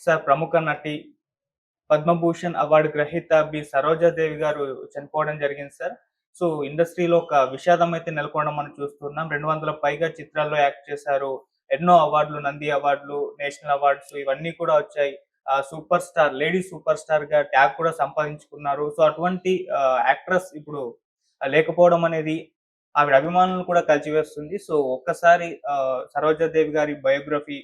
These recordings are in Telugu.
సార్ ప్రముఖ నటి పద్మభూషణ్ అవార్డు గ్రహీత బి. సరోజాదేవి గారు చనిపోవడం జరిగింది సార్. సో ఇండస్ట్రీలో ఒక విషాదం అయితే నెలకొనడం మనం చూస్తున్నాం. రెండు వందల పైగా చిత్రాల్లో యాక్ట్ చేశారు. ఎన్నో అవార్డులు నంది అవార్డులు నేషనల్ అవార్డ్స్ ఇవన్నీ కూడా వచ్చాయి. సూపర్ స్టార్ లేడీ సూపర్ స్టార్గా ట్యాగ్ కూడా సంపాదించుకున్నారు. సో అటువంటి యాక్ట్రెస్ ఇప్పుడు లేకపోవడం అనేది ఆవిడ అభిమానులను కూడా కలిచివేస్తుంది సో ఒక్కసారి ఆ, సరోజాదేవి గారి బయోగ్రఫీ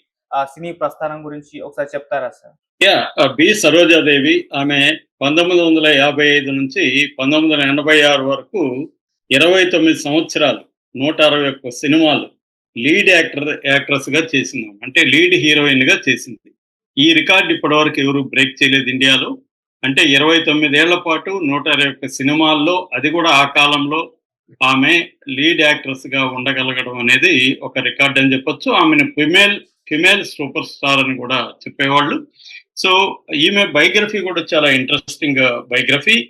సినీ ప్రస్థానం గురించి ఒకసారి చెప్తారా సార్? Yeah B. సరోజాదేవి ఆమె పంతొమ్మిది వందల యాభై ఐదు నుంచి పంతొమ్మిది వందల ఎనభై ఆరు వరకు ఇరవై తొమ్మిది సంవత్సరాలు నూట అరవై ఒక్క సినిమాలు లీడ్ యాక్టర్ యాక్ట్రెస్గా చేసింది. అంటే లీడ్ హీరోయిన్గా చేసింది. ఈ రికార్డు ఇప్పటివరకు ఎవరు బ్రేక్ చేయలేదు ఇండియాలో. అంటే ఇరవై తొమ్మిదేళ్ళ పాటు నూట అరవై ఒక్క సినిమాల్లో అది కూడా ఆ కాలంలో ఆమె లీడ్ యాక్ట్రెస్గా ఉండగలగడం అనేది ఒక రికార్డ్ అని చెప్పొచ్చు. ఆమెను ఫిమేల్ ఫిమేల్ సూపర్ స్టార్ అని కూడా చెప్పేవాళ్ళు. సో ఈమె బయోగ్రఫీ కూడా చాలా ఇంట్రెస్టింగ్ బయోగ్రఫీ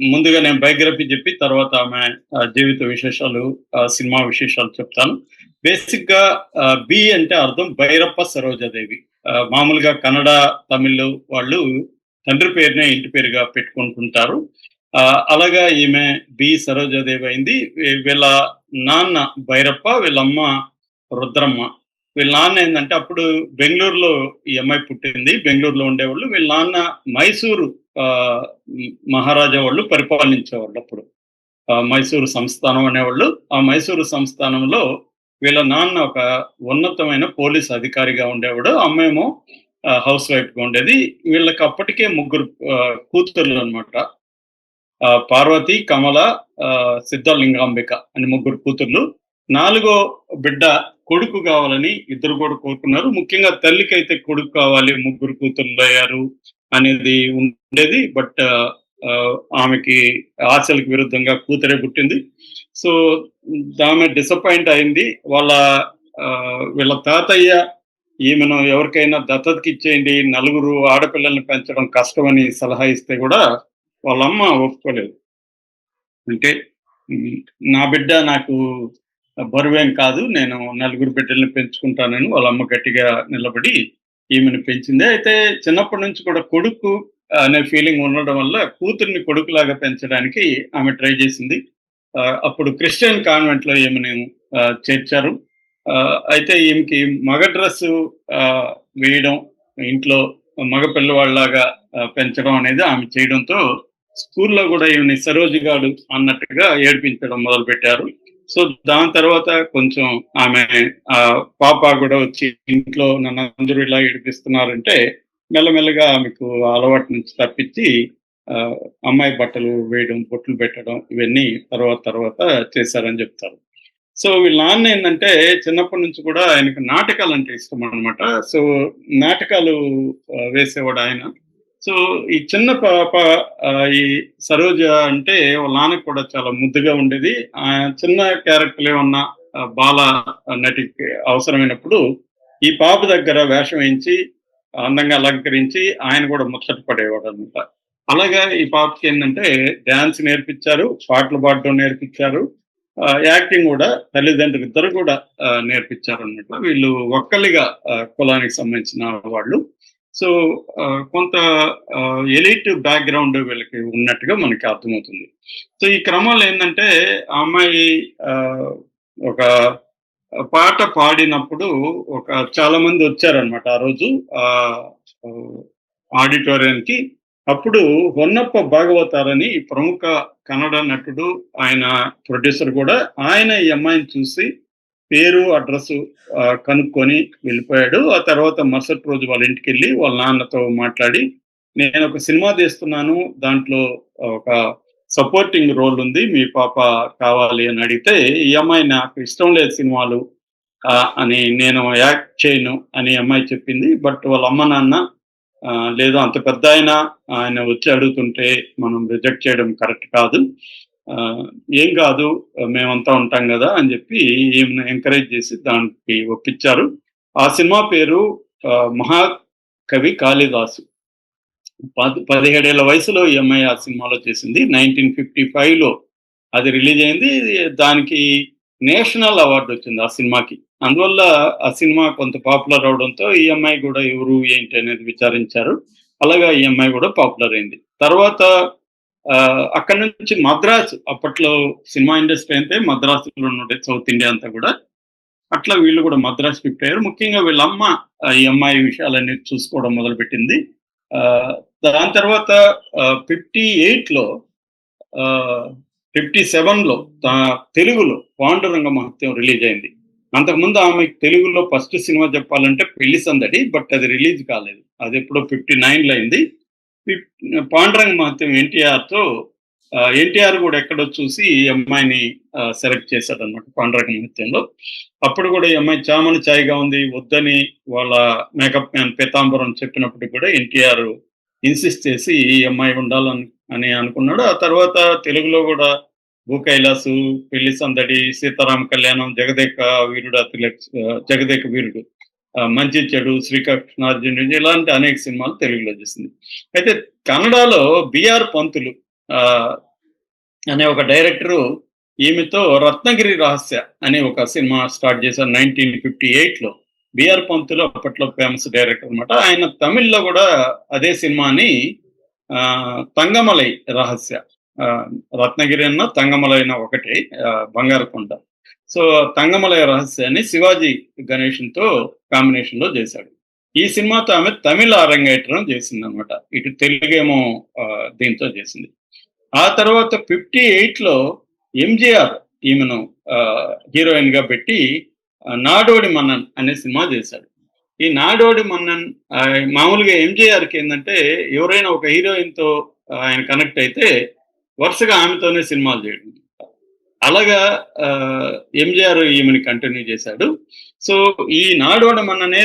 ముందుగా నేను బయోగ్రఫీ చెప్పి తర్వాత ఆమె జీవిత విశేషాలు ఆ, సినిమా విశేషాలు చెప్తాను. బేసిక్గా బి అంటే అర్థం భైరప్ప సరోజాదేవి. మామూలుగా కన్నడ తమిళ్ వాళ్ళు తండ్రి పేరునే ఇంటి పేరుగా పెట్టుకుంటుంటారు. ఆ, అలాగా ఈమె బి సరోజాదేవి అయింది. వీళ్ళ నాన్న భైరప్ప వీళ్ళమ్మ రుద్రమ్మ. వీళ్ళ నాన్న ఏంటంటే అప్పుడు బెంగళూరులో ఈ అమ్మాయి పుట్టింది. బెంగళూరులో ఉండేవాళ్ళు. వీళ్ళ నాన్న మైసూరు ఆ, మహారాజా వాళ్ళు పరిపాలించేవాళ్ళు అప్పుడు. ఆ, మైసూరు సంస్థానం అనేవాళ్ళు. ఆ మైసూరు సంస్థానంలో వీళ్ళ నాన్న ఒక ఉన్నతమైన పోలీస్ అధికారిగా ఉండేవాడు. అమ్మేమో హౌస్ వైఫ్గా ఉండేది. వీళ్ళకి అప్పటికే ముగ్గురు ఆ, కూతుర్లు అనమాట పార్వతి కమల ఆ, సిద్ధలింగాంబిక అని ముగ్గురు కూతుర్లు. నాలుగో బిడ్డ కొడుకు కావాలని ఇద్దరు కూడా కోరుకున్నారు. ముఖ్యంగా తల్లికి అయితే కొడుకు కావాలి ముగ్గురు కూతురులు అయ్యారు అనేది ఉండేది. బట్ ఆమెకి ఆశలకు విరుద్ధంగా కూతురే పుట్టింది. సో ఆమె డిసప్పాయింట్ అయింది. వాళ్ళ వీళ్ళ తాతయ్య ఈమెను ఎవరికైనా దత్తతకి ఇచ్చేయండి నలుగురు ఆడపిల్లల్ని పెంచడం కష్టమని సలహా ఇస్తే కూడా వాళ్ళమ్మ ఒప్పుకోలేదు. అంటే నా బిడ్డ నాకు బరువేం కాదు నేను నలుగురు బిడ్డల్ని పెంచుకుంటానని వాళ్ళ అమ్మ గట్టిగా నిలబడి ఈమెను పెంచింది. అయితే చిన్నప్పటి నుంచి కూడా కొడుకు అనే ఫీలింగ్ ఉండడం వల్ల కూతుర్ని కొడుకులాగా పెంచడానికి ఆమె ట్రై చేసింది. ఆ, అప్పుడు క్రిస్టియన్ కాన్వెంట్లో ఈమెను చేర్చారు. ఆ, అయితే ఈమెకి మగ డ్రెస్ వేయడం ఇంట్లో మగ పిల్లవాళ్ళలాగా పెంచడం అనేది ఆమె చేయడంతో స్కూల్లో కూడా ఈమెని సరోజు గాడు అన్నట్టుగా ఏడిపించడం మొదలు పెట్టారు సో దాని తర్వాత కొంచెం ఆమె ఆ పాప కూడా వచ్చి ఇంట్లో నన్ను అందరూ ఇలా ఏడిపిస్తున్నారంటే మెల్లమెల్లగా ఆమెకు ఆ అలవాటు నుంచి తప్పించి ఆ, అమ్మాయి బట్టలు వేయడం బొట్లు పెట్టడం ఇవన్నీ తర్వాత తర్వాత చేశారని చెప్తారు. సో వీళ్ళ నాన్న ఏంటంటే చిన్నప్పటి నుంచి కూడా ఆయనకు నాటకాలు అంటే ఇష్టం అనమాట సో నాటకాలు వేసేవాడు ఆయన. సో ఈ చిన్న పాప ఈ సరోజ అంటే వాళ్ళ నాన్నకు కూడా చాలా ముద్దుగా ఉండేది. ఆ చిన్న క్యారెక్టర్ ఏమన్నా బాల నటికి అవసరమైనప్పుడు ఈ పాప దగ్గర వేషం వేయించి అందంగా అలంకరించి ఆయన కూడా ముచ్చట పడేవాడు అనమాట అలాగా ఈ పాపకి ఏంటంటే డ్యాన్స్ నేర్పించారు పాటలు పాడడం నేర్పించారు ఆ, యాక్టింగ్ కూడా తల్లిదండ్రులు ఇద్దరు కూడా నేర్పించారు అనమాట వీళ్ళు ఒక్కలిగా కులానికి సంబంధించిన వాళ్ళు. సో కొంత ఎలిట్ బ్యాక్గ్రౌండ్ వీళ్ళకి ఉన్నట్టుగా మనకి అర్థమవుతుంది. సో ఈ క్రమంలో ఏంటంటే ఆ అమ్మాయి ఒక పాట పాడినప్పుడు ఒక చాలా మంది వచ్చారనమాట ఆ రోజు ఆ ఆడిటోరియంకి. అప్పుడు హొన్నప్ప భాగవతారని ప్రముఖ కన్నడ నటుడు ఆయన ప్రొడ్యూసర్ కూడా ఆయన ఈ అమ్మాయిని చూసి పేరు అడ్రస్ కనుక్కొని వెళ్ళిపోయాడు. ఆ తర్వాత మరుసటి రోజు వాళ్ళ ఇంటికి వెళ్ళి వాళ్ళ నాన్నతో మాట్లాడి నేను ఒక సినిమా తీస్తున్నాను. దాంట్లో ఒక సపోర్టింగ్ రోల్ ఉంది. మీ పాప కావాలి అని అడిగితే ఈ అమ్మాయి నాకు ఇష్టం లేదు సినిమాలు అని నేను యాక్ట్ చేయను అని అమ్మాయి చెప్పింది. బట్ వాళ్ళ అమ్మ నాన్న లేదు అంత పెద్ద ఆయన ఆయన వచ్చి అడుగుతుంటే మనం రిజెక్ట్ చేయడం కరెక్ట్ కాదు. ఏం కాదు మేమంతా ఉంటాం కదా అని చెప్పి ఈమెను ఎంకరేజ్ చేసి దానికి ఒప్పించారు. ఆ సినిమా పేరు ఆ, మహాకవి కాళిదాసు. పది పదిహేడేళ్ళ వయసులో ఈ అమ్మాయి ఆ సినిమాలో చేసింది. నైన్టీన్ ఫిఫ్టీ లో అది రిలీజ్ అయింది. దానికి నేషనల్ అవార్డు వచ్చింది ఆ సినిమాకి. అందువల్ల ఆ సినిమా కొంత పాపులర్ అవడంతో ఈ అమ్మాయి కూడా ఎవరు ఏంటి అనేది విచారించారు. అలాగా ఈ అమ్మాయి కూడా పాపులర్ అయింది. తర్వాత అక్కడ నుంచి మద్రాసు అప్పట్లో సినిమా ఇండస్ట్రీ అంటే మద్రాసులో ఉండే సౌత్ ఇండియా అంతా కూడా. అట్లా వీళ్ళు కూడా మద్రాసు షిఫ్ట్ అయ్యారు. ముఖ్యంగా వీళ్ళ అమ్మ ఈ అమ్మాయి విషయాలన్నీ చూసుకోవడం మొదలుపెట్టింది. ఆ, దాని తర్వాత ఫిఫ్టీ ఎయిట్లో ఫిఫ్టీ సెవెన్లో తెలుగులో పాండురంగ మహత్యం రిలీజ్ అయింది. అంతకుముందు ఆమె తెలుగులో ఫస్ట్ సినిమా చెప్పాలంటే పెళ్ళి సందడి బట్ అది రిలీజ్ కాలేదు. అది ఎప్పుడో ఫిఫ్టీ నైన్లో అయింది. పాండురంగ మహత్యం ఎన్టీఆర్తో ఎన్టీఆర్ కూడా ఎక్కడో చూసి ఈ అమ్మాయిని సెలెక్ట్ చేశాడు అనమాట పాండురంగ మహత్యంలో. అప్పుడు కూడా ఈ అమ్మాయి చామని చాయిగా ఉంది వద్దని వాళ్ళ మేకప్ మ్యాన్ పీతాంబరం చెప్పినప్పుడు కూడా ఎన్టీఆర్ ఇన్సిస్ట్ చేసి ఈ అమ్మాయి ఉండాలని అని అనుకున్నాడు. ఆ తర్వాత తెలుగులో కూడా భూ కైలాసు పెళ్ళి సందడి సీతారామ కళ్యాణం జగదేక వీరుడు అతిలక్ష జగదేక వీరుడు మంచి చెడు శ్రీకృష్ణార్జునుడు ఇలాంటి అనేక సినిమాలు తెలుగులో చేసింది. అయితే కన్నడలో బిఆర్ పంతులు ఆ, అనే ఒక డైరెక్టరు ఈమెతో రత్నగిరి రహస్య అనే ఒక సినిమా స్టార్ట్ చేశారు నైన్టీన్ ఫిఫ్టీ ఎయిట్లో. బిఆర్ పంతులు అప్పట్లో ఫేమస్ డైరెక్టర్ అనమాట ఆయన తమిళ్ళో కూడా అదే సినిమాని ఆ, తంగమలై రహస్య ఆ, రత్నగిరి అన్న తంగమలైన ఒకటి బంగారకొండ సో తంగమలయ రహస్యాన్ని శివాజీ గణేషన్తో కాంబినేషన్లో చేశాడు. ఈ సినిమాతో ఆమె తమిళ అరంగేట్రం చేసింది అనమాట ఇటు తెలుగేమో దీంతో చేసింది. ఆ తర్వాత ఫిఫ్టీ ఎయిట్లో ఎంజీఆర్ ఈమెను హీరోయిన్గా పెట్టి నాడోడి మన్నన్ అనే సినిమా చేశాడు. ఈ నాడోడి మన్నన్ మామూలుగా ఎంజీఆర్కి ఏంటంటే ఎవరైనా ఒక హీరోయిన్తో ఆయన కనెక్ట్ అయితే వరుసగా ఆమెతోనే సినిమాలు చేయడం. అలాగా ఎంజిఆర్ ఈమెని కంటిన్యూ చేశాడు. సో ఈ నాడోడమన్ననే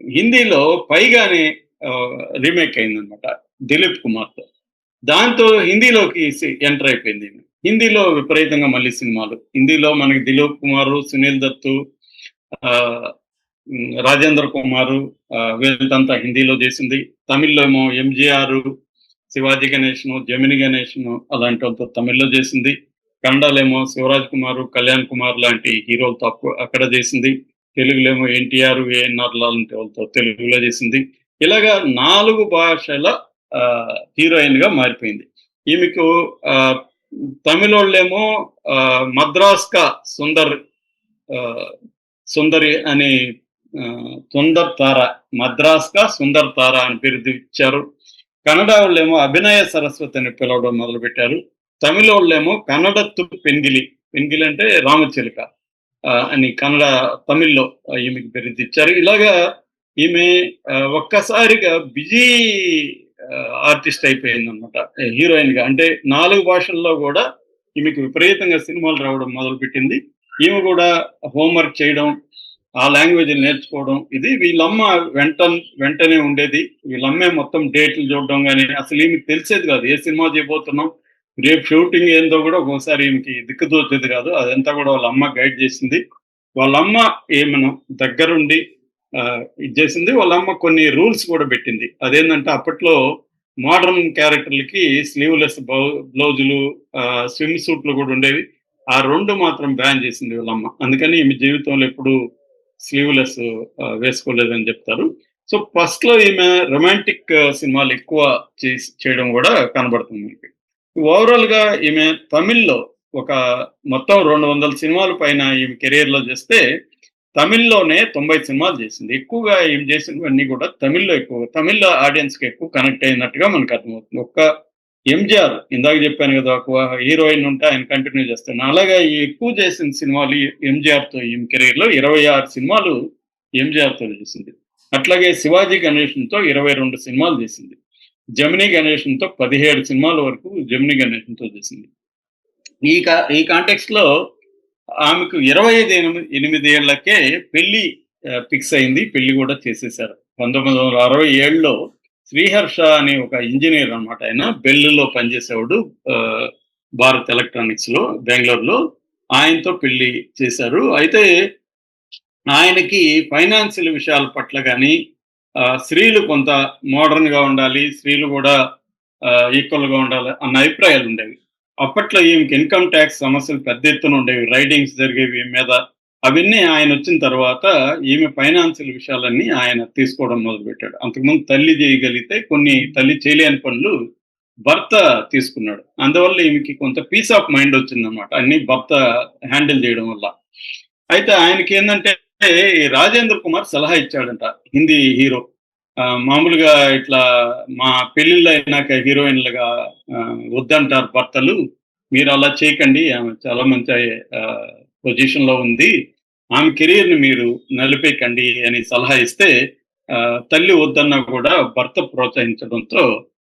హిందీలో పైగానే రీమేక్ అయిందనమాట దిలీప్ కుమార్తో. దాంతో హిందీలోకి ఎంటర్ అయిపోయింది హిందీలో విపరీతంగా మళ్ళీ సినిమాలు. హిందీలో మనకి దిలీప్ కుమార్ సునీల్ దత్తు ఆ, రాజేంద్ర కుమార్ వీళ్ళంతా హిందీలో చేసింది. తమిళ్ళో ఏమో ఎంజిఆర్ శివాజీ గణేష్ను జమిని గణేష్ను అలాంటి వాళ్ళతో తమిళ్ళో చేసింది. కన్నడలేమో శివరాజ్ కుమార్ కళ్యాణ్ కుమార్ లాంటి హీరోలతో అక్కడ చేసింది. తెలుగులో ఏమో ఎన్టీఆర్ ఏఎన్ఆర్ లాంటి వాళ్ళతో తెలుగులో చేసింది. ఇలాగా నాలుగు భాషల హీరోయిన్గా మారిపోయింది. ఈమెకు ఆ, తమిళోళ్ళేమో ఆ, మద్రాస్కా సుందర్ ఆ, సుందరి అని సుందర్ తార మద్రాస్కా సుందర్ తార అని పేరు ఇచ్చారు. కన్నడ వాళ్ళేమో అభినయ సరస్వతి అని పిలవడం మొదలుపెట్టారు. తమిళ వాళ్ళేమో కన్నడత్తు పెంగిలి పెంగిలి అంటే రామచిలుక. అని కన్నడ తమిళ్ళో ఈమెకి బిరుదు ఇచ్చారు ఇలాగా ఈమె ఒక్కసారిగా బిజీ ఆర్టిస్ట్ అయిపోయింది అనమాట హీరోయిన్గా అంటే నాలుగు భాషల్లో కూడా ఈమెకి విపరీతంగా సినిమాలు రావడం మొదలుపెట్టింది. ఈమె కూడా హోంవర్క్ చేయడం ఆ లాంగ్వేజ్ నేర్చుకోవడం ఇది వీళ్ళమ్మ వెంట వెంటనే ఉండేది. వీళ్ళమ్మే మొత్తం డేట్లు చూడడం కానీ అసలు ఈమె తెలిసేది కాదు. ఏ సినిమా చేయబోతున్నాం రేపు షూటింగ్ ఏందో కూడా ఒకసారి దిక్కు దిక్కుదోచేది కాదు. అదంతా కూడా వాళ్ళ అమ్మ గైడ్ చేసింది. వాళ్ళ అమ్మ ఏమను దగ్గరుండి ఇది చేసింది. వాళ్ళ అమ్మ కొన్ని రూల్స్ కూడా పెట్టింది. అదేంటంటే అప్పట్లో మోడర్న్ క్యారెక్టర్లకి స్లీవ్లెస్ బ్లౌజులు స్విమ్ సూట్లు కూడా ఉండేవి. ఆ రెండు మాత్రం బ్యాన్ చేసింది వీళ్ళమ్మ అందుకని ఈమె జీవితంలో ఎప్పుడు స్లీవ్లెస్ వేసుకోలేదని చెప్తారు. సో ఫస్ట్లో ఈమె రొమాంటిక్ సినిమాలు ఎక్కువ చేసి చేయడం కూడా కనబడుతుంది మనకి. ఓవరాల్గా ఈమె తమిళ్ళో ఒక మొత్తం రెండు వందల సినిమాల పైన ఈమె కెరీర్లో చేస్తే తమిళ్ళోనే తొంభై సినిమాలు చేసింది. ఎక్కువగా ఏం చేసినవన్నీ కూడా తమిళ్ళో ఎక్కువ తమిళ ఆడియన్స్కి ఎక్కువ కనెక్ట్ అయినట్టుగా మనకు అర్థమవుతుంది. ఒక్క ఎంజిఆర్ ఇందాక చెప్పాను కదా ఒక హీరోయిన్ ఉంటే ఆయన కంటిన్యూ చేస్తాను అలాగే ఎక్కువ చేసిన సినిమాలు ఎంజిఆర్తో ఈ కెరీర్లో ఇరవై ఆరు సినిమాలు ఎంజిఆర్తో చేసింది. అట్లాగే శివాజీ గణేషన్తో ఇరవై రెండు సినిమాలు చేసింది. జమినీ గణేషన్తో పదిహేడు సినిమాల వరకు జమినీ గణేషన్తో చేసింది. ఈ కా ఈ కాంటెక్స్లో లో ఆమెకు ఇరవై ఐదు ఎనిమిది ఎనిమిది ఏళ్ళకే పెళ్ళి ఫిక్స్ అయింది. పెళ్ళి కూడా చేసేసారు పంతొమ్మిది వందల అరవై ఏళ్ళలో శ్రీహర్ష అనే ఒక ఇంజనీర్ అన్నమాట ఆయన బెల్లులో పనిచేసేవాడు భారత్ ఎలక్ట్రానిక్స్లో బెంగళూరులో. ఆయనతో పెళ్ళి చేశారు. అయితే ఆయనకి ఫైనాన్షియల్ విషయాల పట్ల కానీ స్త్రీలు కొంత మోడర్న్గా ఉండాలి స్త్రీలు కూడా ఈక్వల్గా ఉండాలి అన్న అభిప్రాయాలు ఉండేవి. అప్పట్లో ఈమెకి ఇన్కమ్ ట్యాక్స్ సమస్యలు పెద్ద ఎత్తున ఉండేవి రైడింగ్స్ జరిగేవి మీద. అవన్నీ ఆయన వచ్చిన తర్వాత ఈమె ఫైనాన్షియల్ విషయాలన్నీ ఆయన తీసుకోవడం మొదలుపెట్టాడు. అంతకుముందు తల్లి చేయగలిగితే కొన్ని తల్లి చేయలేని పనులు భర్త తీసుకున్నాడు. అందువల్ల ఈమెకి కొంత పీస్ ఆఫ్ మైండ్ వచ్చిందనమాట అన్ని భర్త హ్యాండిల్ చేయడం వల్ల. అయితే ఆయనకి ఏంటంటే ఈ రాజేంద్ర కుమార్ సలహా ఇచ్చాడంట హిందీ హీరో. మామూలుగా ఇట్లా మా పెళ్ళిళ్ళు అయినాక హీరోయిన్లుగా వద్దంటారు భర్తలు మీరు అలా చేయకండి ఆమె చాలా మంచి పొజిషన్లో ఉంది ఆమె కెరీర్ని మీరు నలిపేయకండి అని సలహా ఇస్తే ఆ, తల్లి వద్దన్నా కూడా భర్త ప్రోత్సహించడంతో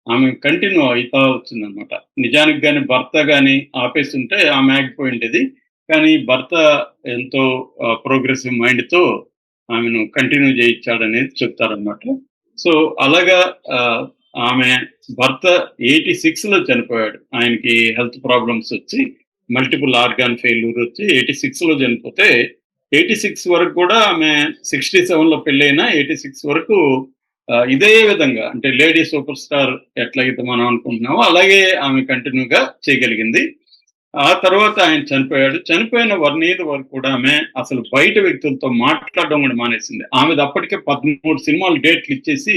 ఆమె కంటిన్యూ అవుతా వచ్చిందనమాట. నిజానికి కానీ భర్త కానీ ఆపేస్తుంటే ఆమె ఆగిపోయి ఉండేది. కానీ భర్త ఎంతో ప్రోగ్రెసివ్ మైండ్తో ఆమెను కంటిన్యూ చేయించాడనేది చెప్తారనమాట సో అలాగా ఆమె భర్త ఎయిటీ సిక్స్లో చనిపోయాడు. ఆయనకి హెల్త్ ప్రాబ్లమ్స్ వచ్చి మల్టిపుల్ ఆర్గాన్ ఫెయిల్యూర్ వచ్చి ఎయిటీ సిక్స్లో చనిపోతే ఎయిటీ సిక్స్ వరకు కూడా ఆమె సిక్స్టీ సెవెన్లో పెళ్ళైనా ఎయిటీ సిక్స్ వరకు ఇదే విధంగా అంటే లేడీ సూపర్ స్టార్ ఎట్లయితే మనం అనుకుంటున్నామో అలాగే ఆమె కంటిన్యూగా చేయగలిగింది. ఆ తర్వాత ఆయన చనిపోయాడు. చనిపోయిన వన్ ఇయర్ వరకు కూడా ఆమె అసలు బయట వ్యక్తులతో మాట్లాడడం కూడా మానేసింది. ఆమెది అప్పటికే పదమూడు సినిమాలు డేట్లు ఇచ్చేసి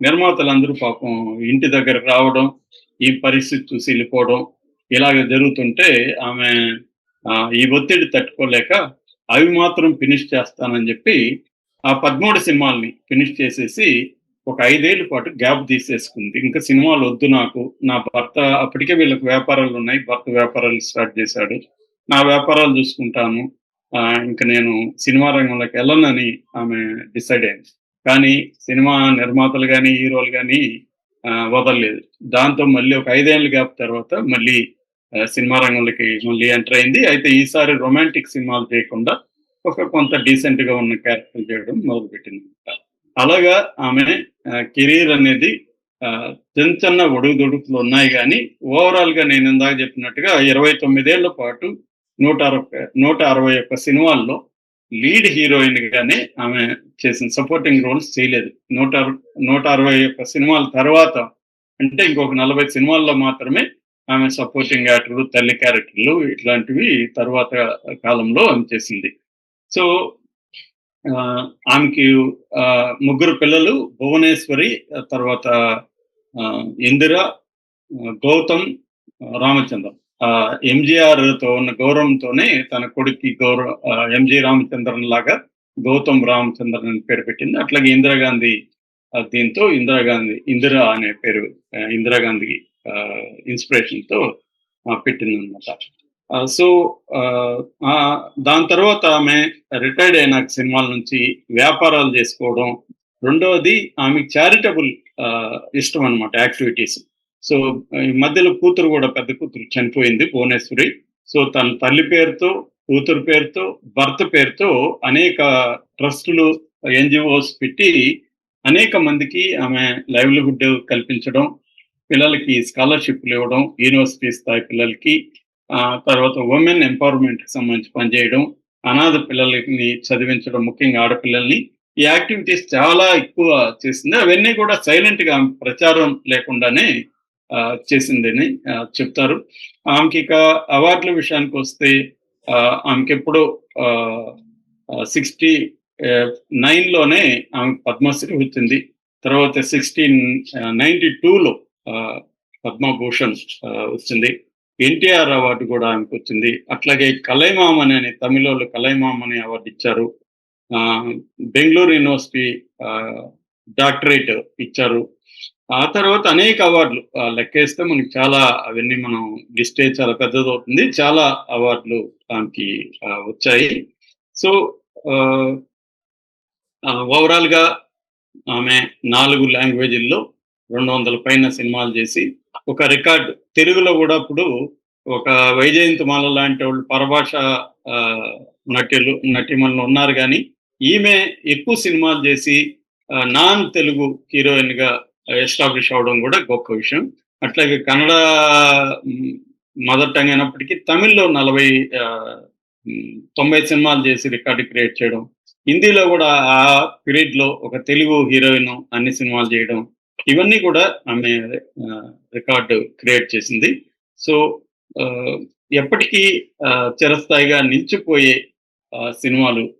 నిర్మాతలందరూ పాపం ఇంటి దగ్గరకు రావడం ఈ పరిస్థితి చూసి వెళ్ళిపోవడం ఇలాగ జరుగుతుంటే ఆమె ఈ ఒత్తిడి తట్టుకోలేక అవి మాత్రం ఫినిష్ చేస్తానని చెప్పి ఆ పదమూడు సినిమాల్ని ఫినిష్ చేసేసి ఒక ఐదేళ్ళ పాటు గ్యాప్ తీసేసుకుంది. ఇంకా సినిమాలు వద్దు నాకు. నా భర్త అప్పటికే వీళ్ళకి వ్యాపారాలు ఉన్నాయి. భర్త వ్యాపారాలు స్టార్ట్ చేశాడు. నా వ్యాపారాలు చూసుకుంటాను. ఇంకా నేను సినిమా రంగంలోకి వెళ్ళనని ఆమె డిసైడ్ అయింది. కానీ సినిమా నిర్మాతలు కానీ హీరోలు కానీ వదలలేదు. దాంతో మళ్ళీ ఒక ఐదేళ్ళ గ్యాప్ తర్వాత మళ్ళీ సినిమా రంగంలోకి మళ్ళీ ఎంటర్ అయింది. అయితే ఈసారి రొమాంటిక్ సినిమాలు చేయకుండా ఒక కొంత డీసెంట్గా ఉన్న క్యారెక్టర్ చేయడం మొదలుపెట్టింది అలాగా ఆమె కెరీర్ అనేది ఆ, చిన్న చిన్న ఒడుగుదొడుకులు ఉన్నాయి కానీ ఓవరాల్గా నేను ఇందాక చెప్పినట్టుగా ఇరవై తొమ్మిదేళ్ళ పాటు నూట అరవై నూట అరవై ఒక్క సినిమాల్లో లీడ్ హీరోయిన్ గానే ఆమె చేసిన సపోర్టింగ్ రోల్స్ చేయలేదు. నూట నూట అరవై ఒక్క సినిమాల తర్వాత అంటే ఇంకొక నలభై సినిమాల్లో మాత్రమే ఆమె సపోర్టింగ్ యాక్టర్లు తల్లి క్యారెక్టర్లు ఇట్లాంటివి తర్వాత కాలంలో ఆమె చేసింది. సో ఆమెకి ఆ, ముగ్గురు పిల్లలు భువనేశ్వరి తర్వాత ఆ, ఇందిర గౌతమ్ ఆ, రామచంద్ర తో ఉన్న గౌరవంతోనే తన కొడుక్కి గౌరవ ఎంజి రామచంద్రన్ లాగా గౌతమ్ రామచంద్రన్ అని పేరు పెట్టింది. అట్లాగే ఇందిరాగాంధీ దీంతో ఇందిరాగాంధీ ఇందిరా అనే పేరు ఆ, ఇందిరాగాంధీ ఇన్స్పిరేషన్తో పెట్టింది అనమాట సో దాని తర్వాత ఆమె రిటైర్డ్ అయిన సినిమాల నుంచి వ్యాపారాలు చేసుకోవడం. రెండవది ఆమె చారిటబుల్ ఇష్టం అనమాట యాక్టివిటీస్ సో ఈ మధ్యలో కూతురు కూడా పెద్ద కూతురు చనిపోయింది భువనేశ్వరి. సో తన తల్లి పేరుతో కూతురు పేరుతో భర్త పేరుతో అనేక ట్రస్టులు ఎన్జిఓస్ పెట్టి అనేక మందికి ఆమె లైవ్లీహుడ్ కల్పించడం పిల్లలకి స్కాలర్షిప్లు ఇవ్వడం యూనివర్సిటీ స్థాయి పిల్లలకి తర్వాత ఉమెన్ ఎంపవర్మెంట్కి సంబంధించి పనిచేయడం అనాథ పిల్లల్ని చదివించడం ముఖ్యంగా ఆడపిల్లల్ని ఈ యాక్టివిటీస్ చాలా ఎక్కువ చేసింది. అవన్నీ కూడా సైలెంట్గా ఆమె ప్రచారం లేకుండానే ఆ, చేసిందని చెప్తారు. ఆమెకి ఇక అవార్డుల విషయానికి వస్తే ఆ, ఆమెకి ఎప్పుడో సిక్స్టీ నైన్లోనే ఆమె పద్మశ్రీ వచ్చింది. తర్వాత సిక్స్టీన్ నైన్టీ టూలో పద్మభూషణ్ వచ్చింది. ఎన్టీఆర్ అవార్డు కూడా ఆమెకు వచ్చింది. అట్లాగే కలైమామని అని తమిళోళ్ళు కలైమామని అవార్డు ఇచ్చారు. ఆ, బెంగళూరు యూనివర్సిటీ ఆ, డాక్టరేట్ ఇచ్చారు. ఆ తర్వాత అనేక అవార్డులు లెక్కేస్తే మనకి చాలా అవన్నీ మనం లిస్టే చాలా పెద్దది అవుతుంది చాలా అవార్డులు ఆమెకి వచ్చాయి. సో ఓవరాల్గా ఆమె నాలుగు లాంగ్వేజ్ల్లో రెండు వందల పైన సినిమాలు చేసి ఒక రికార్డ్ తెలుగులో కూడా అప్పుడు ఒక వైజయంతిమాల లాంటి వాళ్ళు పరభాష నటులు నటిమణులు ఉన్నారు కానీ ఈమె ఎక్కువ సినిమాలు చేసి నాన్ తెలుగు హీరోయిన్గా ఎస్టాబ్లిష్ అవడం కూడా గొప్ప విషయం. అట్లాగే కన్నడ మదర్ టంగ్ అయినప్పటికీ తమిళ్ళో నలభై ఆ, తొంభై సినిమాలు చేసి రికార్డు క్రియేట్ చేయడం హిందీలో కూడా ఆ పీరియడ్లో ఒక తెలుగు హీరోయిన్ అన్ని సినిమాలు చేయడం ఇవన్నీ కూడా ఆమె రికార్డు క్రియేట్ చేసింది. సో ఎప్పటికీ చిరస్థాయిగా నిలిచిపోయే సినిమాలు